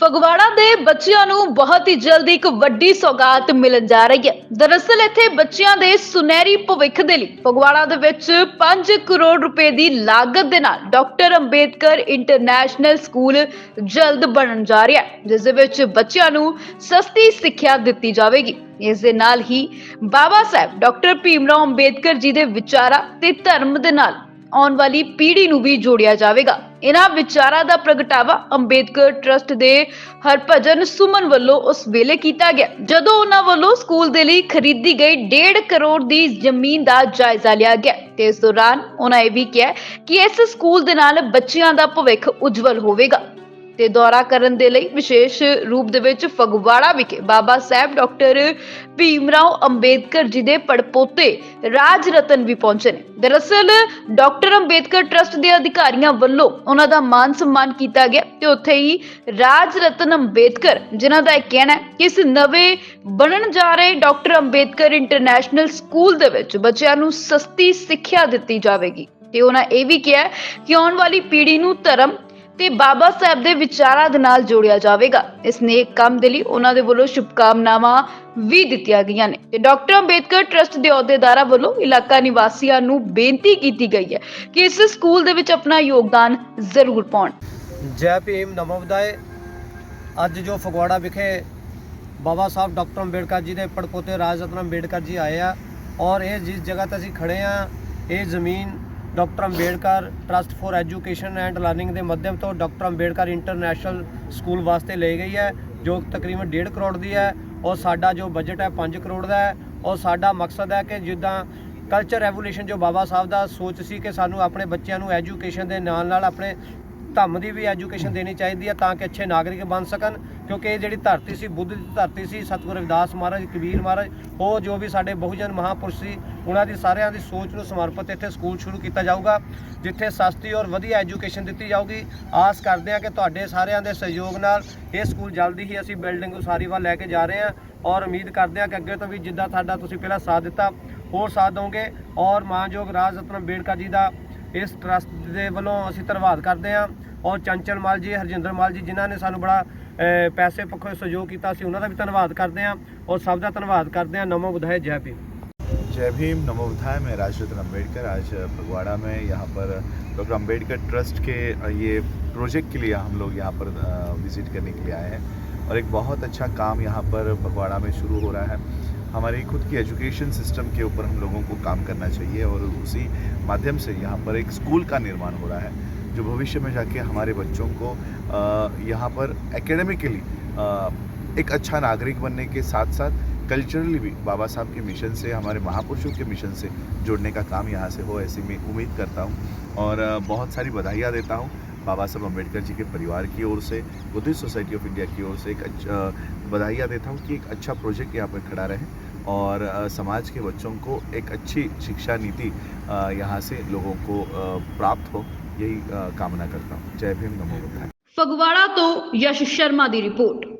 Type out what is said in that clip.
ਫਗਵਾੜਾ ਦੇ ਬੱਚਿਆਂ ਨੂੰ ਬਹੁਤ ਹੀ ਜਲਦੀ ਇੱਕ ਵੱਡੀ ਸੌਗਾਤ ਮਿਲਣ ਜਾ ਰਹੀ ਹੈ। ਦਰਅਸਲ ਇੱਥੇ ਬੱਚਿਆਂ ਦੇ ਸੁਨਹਿਰੀ ਭਵਿੱਖ ਦੇ ਲਈ ਫਗਵਾੜਾ ਦੇ ਵਿੱਚ 5 ਕਰੋੜ ਰੁਪਏ ਦੀ ਲਾਗਤ ਦੇ ਨਾਲ ਡਾਕਟਰ ਅੰਬੇਦਕਰ ਇੰਟਰਨੈਸ਼ਨਲ ਸਕੂਲ ਜਲਦ ਬਣਨ ਜਾ ਰਿਹਾ ਹੈ, ਜਿਸ ਦੇ ਵਿੱਚ ਬੱਚਿਆਂ ਨੂੰ ਸਸਤੀ ਸਿੱਖਿਆ ਦਿੱਤੀ ਜਾਵੇਗੀ। ਇਸ ਦੇ ਨਾਲ ਹੀ ਬਾਬਾ ਸਾਹਿਬ ਡਾਕਟਰ ਭੀਮ ਰਾਓ ਅੰਬੇਦਕਰ ਜੀ ਦੇ ਵਿਚਾਰਾਂ ਤੇ ਧਰਮ ਦੇ ਨਾਲ ਆਉਣ ਵਾਲੀ ਪੀੜ੍ਹੀ ਨੂੰ ਵੀ ਜੋੜਿਆ ਜਾਵੇਗਾ। ਇਹਨਾਂ ਵਿਚਾਰਾਂ ਦਾ ਪ੍ਰਗਟਾਵਾ ਅੰਬੇਦਕਰ ਟਰਸਟ ਦੇ ਹਰਭਜਨ ਸੁਮਨ ਵੱਲੋਂ ਉਸ ਵੇਲੇ ਕੀਤਾ ਗਿਆ, ਜਦੋਂ ਉਹਨਾਂ ਵੱਲੋਂ ਸਕੂਲ ਦੇ ਲਈ ਖਰੀਦੀ ਗਈ 1.5 ਕਰੋੜ ਦੀ ਜ਼ਮੀਨ ਦਾ ਜਾਇਜ਼ਾ ਲਿਆ ਗਿਆ ਤੇ ਇਸ ਦੌਰਾਨ ਉਹਨਾਂ ਇਹ ਵੀ ਕਿਹਾ ਕਿ ਇਸ ਸਕੂਲ ਦੇ ਨਾਲ ਬੱਚਿਆਂ ਦਾ ਭਵਿੱਖ ਉਜਵਲ ਹੋਵੇਗਾ। ਤੇ ਦੌਰਾ ਕਰਨ ਦੇ ਲਈ ਵਿਸ਼ੇਸ਼ ਰੂਪ ਦੇ ਵਿੱਚ ਫਗਵਾੜਾ ਵਿਖੇ ਬਾਬਾ ਸਾਹਿਬ ਡਾਕਟਰ ਭੀਮਰਾਓ ਅੰਬੇਦਕਰ ਜੀ ਦੇ ਪੜਪੋਤੇ ਰਾਜ ਰਤਨ ਵੀ ਪਹੁੰਚੇ ਨੇ। ਦਰਅਸਲ, ਡਾਕਟਰ ਅੰਬੇਦਕਰ ਟਰਸਟ ਦੇ ਅਧਿਕਾਰੀਆਂ ਵੱਲੋਂ ਉਹਨਾਂ ਦਾ ਮਾਨ ਸਨਮਾਨ ਕੀਤਾ ਗਿਆ ਤੇ ਉੱਥੇ ਹੀ ਰਾਜ ਰਤਨ ਅੰਬੇਦਕਰ, ਜਿਨ੍ਹਾਂ ਦਾ ਇਹ ਕਹਿਣਾ ਹੈ ਕਿ ਇਸ ਨਵੇਂ ਬਣਨ ਜਾ ਰਹੇ ਡਾਕਟਰ ਅੰਬੇਦਕਰ ਇੰਟਰਨੈਸ਼ਨਲ ਸਕੂਲ ਦੇ ਵਿੱਚ ਬੱਚਿਆਂ ਨੂੰ ਸਸਤੀ ਸਿੱਖਿਆ ਦਿੱਤੀ ਜਾਵੇਗੀ। ਤੇ ਉਹਨਾਂ ਇਹ ਵੀ ਕਿਹਾ ਕਿ ਆਉਣ ਵਾਲੀ ਪੀੜ੍ਹੀ ਨੂੰ ਧਰਮ ਤੇ ਬਾਬਾ ਸਾਹਿਬ ਦੇ ਵਿਚਾਰਾਂ ਦੇ ਨਾਲ ਜੋੜਿਆ ਜਾਵੇਗਾ। ਇਸ ਨੇਕ ਕੰਮ ਦੇ ਲਈ ਉਹਨਾਂ ਦੇ ਵੱਲੋਂ ਸ਼ੁਭਕਾਮਨਾਵਾਂ ਵੀ ਦਿੱਤੀਆਂ ਗਈਆਂ ਨੇ। ਤੇ ਡਾਕਟਰ ਅੰਬੇਦਕਰ ਟਰਸਟ ਦੇ ਅਹੁਦੇਦਾਰਾਂ ਵੱਲੋਂ ਇਲਾਕਾ ਨਿਵਾਸੀਆਂ ਨੂੰ ਬੇਨਤੀ ਕੀਤੀ ਗਈ ਹੈ ਕਿ ਇਸ ਸਕੂਲ ਦੇ ਵਿੱਚ ਆਪਣਾ ਯੋਗਦਾਨ ਜ਼ਰੂਰ ਪਾਉਣ। ਜੈ ਭੀਮ ਨਮੋ ਵਧਾਏ ਅੱਜ ਜੋ ਫਗਵਾੜਾ ਵਿਖੇ ਬਾਬਾ ਸਾਹਿਬ ਡਾਕਟਰ ਅੰਬੇਡਕਰ ਜੀ ਦੇ ਪੜਪੋਤੇ ਰਾਜ ਰਤਨ ਅੰਬੇਡਕਰ ਜੀ ਆਏ ਆ ਔਰ ਇਹ ਜਿਸ ਜਗ੍ਹਾ ਤੇ ਅਸੀਂ ਖੜੇ ਆ, ਇਹ ਜ਼ਮੀਨ doctor Ambedkar trust for education and learning ਦੇ ਮਾਧਿਅਮ ਤੋਂ ਡਾਕਟਰ ਅੰਬੇਡਕਰ ਇੰਟਰਨੈਸ਼ਨਲ ਸਕੂਲ ਵਾਸਤੇ ਲਈ ਗਈ ਹੈ, ਜੋ ਤਕਰੀਬਨ 1.5 ਕਰੋੜ ਦੀ ਹੈ। ਔਰ ਸਾਡਾ ਜੋ ਬਜਟ ਹੈ 5 ਕਰੋੜ ਦਾ ਹੈ। ਔਰ ਸਾਡਾ ਮਕਸਦ ਹੈ ਕਿ ਜਿੱਦਾਂ ਕਲਚਰ ਰੈਵੋਲੂਸ਼ਨ ਜੋ ਬਾਬਾ ਸਾਹਿਬ ਦਾ ਸੋਚ ਸੀ ਕਿ ਸਾਨੂੰ ਆਪਣੇ ਬੱਚਿਆਂ ਨੂੰ ਐਜੂਕੇਸ਼ਨ ਦੇ ਨਾਲ ਨਾਲ ਆਪਣੇ ਧੰਮ ਦੀ ਵੀ ਐਜੂਕੇਸ਼ਨ ਦੇਣੀ ਚਾਹੀਦੀ ਹੈ ਤਾਂ ਕਿ ਅੱਛੇ ਨਾਗਰਿਕ ਬਣ ਸਕਣ, ਕਿਉਂਕਿ ਇਹ ਜਿਹੜੀ ਧਰਤੀ ਸੀ, ਬੁੱਧ ਦੀ ਧਰਤੀ ਸੀ, ਸਤਿਗੁਰੂ ਰਵਿਦਾਸ ਮਹਾਰਾਜ, ਕਬੀਰ ਮਹਾਰਾਜ, ਉਹ ਜੋ ਵੀ ਸਾਡੇ ਬਹੁਜਨ ਮਹਾਪੁਰਸ਼ ਸੀ, ਉਹਨਾਂ ਦੀ ਸਾਰਿਆਂ ਦੀ ਸੋਚ ਨੂੰ ਸਮਰਪਿਤ ਇੱਥੇ ਸਕੂਲ ਸ਼ੁਰੂ ਕੀਤਾ ਜਾਊਗਾ, ਜਿੱਥੇ ਸਸਤੀ ਔਰ ਵਧੀਆ ਐਜੂਕੇਸ਼ਨ ਦਿੱਤੀ ਜਾਊਗੀ। ਆਸ ਕਰਦੇ ਹਾਂ ਕਿ ਤੁਹਾਡੇ ਸਾਰਿਆਂ ਦੇ ਸਹਿਯੋਗ ਨਾਲ ਇਹ ਸਕੂਲ ਜਲਦੀ ਹੀ ਅਸੀਂ ਬਿਲਡਿੰਗ ਉਸਾਰੀ ਵੱਲ ਲੈ ਕੇ ਜਾ ਰਹੇ ਹਾਂ ਔਰ ਉਮੀਦ ਕਰਦੇ ਹਾਂ ਕਿ ਅੱਗੇ ਤੋਂ ਵੀ ਜਿੱਦਾਂ ਸਾਡਾ ਤੁਸੀਂ ਪਹਿਲਾਂ ਸਾਥ ਦਿੱਤਾ, ਹੋਰ ਸਾਥ ਦੋਗੇ ਔਰ ਮਾਨਯੋਗ ਰਾਜ ਰਤਨ ਅੰਬੇਡਕਰ ਜੀ ਦਾ ਇਸ ਟਰਸਟ ਦੇ ਵੱਲੋਂ ਅਸੀਂ ਧੰਨਵਾਦ ਕਰਦੇ ਹਾਂ ਔਰ ਚੰਚਲ ਮਾਲ ਜੀ ਹਰਜਿੰਦਰ ਮਾਲ ਜੀ ਜਿਨ੍ਹਾਂ ਨੇ ਸਾਨੂੰ ਬੜਾ ਅਹ, ਪੈਸੇ ਪੱਖੋਂ ਸਹਿਯੋਗ ਕੀਤਾ ਸੀ ਉਹਨਾਂ ਦਾ ਵੀ ਧੰਨਵਾਦ ਕਰਦੇ ਹਾਂ ਔਰ ਸਭ ਦਾ ਧੰਨਵਾਦ ਕਰਦੇ ਹਾਂ ਨਮੋ ਬੁਧਾਏ ਜੈ ਭੀਮ जय भीम नमो बुद्धाय मैं राज रतन अम्बेडकर आज फगवाड़ा में यहाँ पर डॉक्टर अम्बेडकर ट्रस्ट के अ, ये प्रोजेक्ट के लिए हम लोग यहाँ पर विज़िट करने के लिए आए हैं और एक बहुत अच्छा काम यहाँ पर फगवाड़ा में शुरू हो रहा है हमारी खुद की एजुकेशन सिस्टम के ऊपर हम लोगों को काम करना चाहिए और उसी माध्यम से यहाँ पर एक स्कूल का निर्माण हो रहा है, जो भविष्य में जाके हमारे बच्चों को यहाँ पर एकेडमिकली एक अच्छा नागरिक बनने के साथ साथ कल्चरली भी बाबा साहब के मिशन से, हमारे महापुरुषों के मिशन से जुड़ने का काम यहाँ से हो, ऐसी मैं उम्मीद करता हूँ। और बहुत सारी बधाइयाँ देता हूँ। बाबा साहब अंबेडकर जी के परिवार की ओर से, बुद्धिस्ट सोसाइटी ऑफ़ इंडिया की ओर से एक अच्छा बधाइयाँ देता हूँ कि एक अच्छा प्रोजेक्ट यहाँ पर खड़ा रहे और समाज के बच्चों को एक अच्छी शिक्षा नीति यहाँ से लोगों को प्राप्त हो, यही कामना करता हूँ। जय भीम, नमो फगवाड़ा तो यश शर्मा दी रिपोर्ट।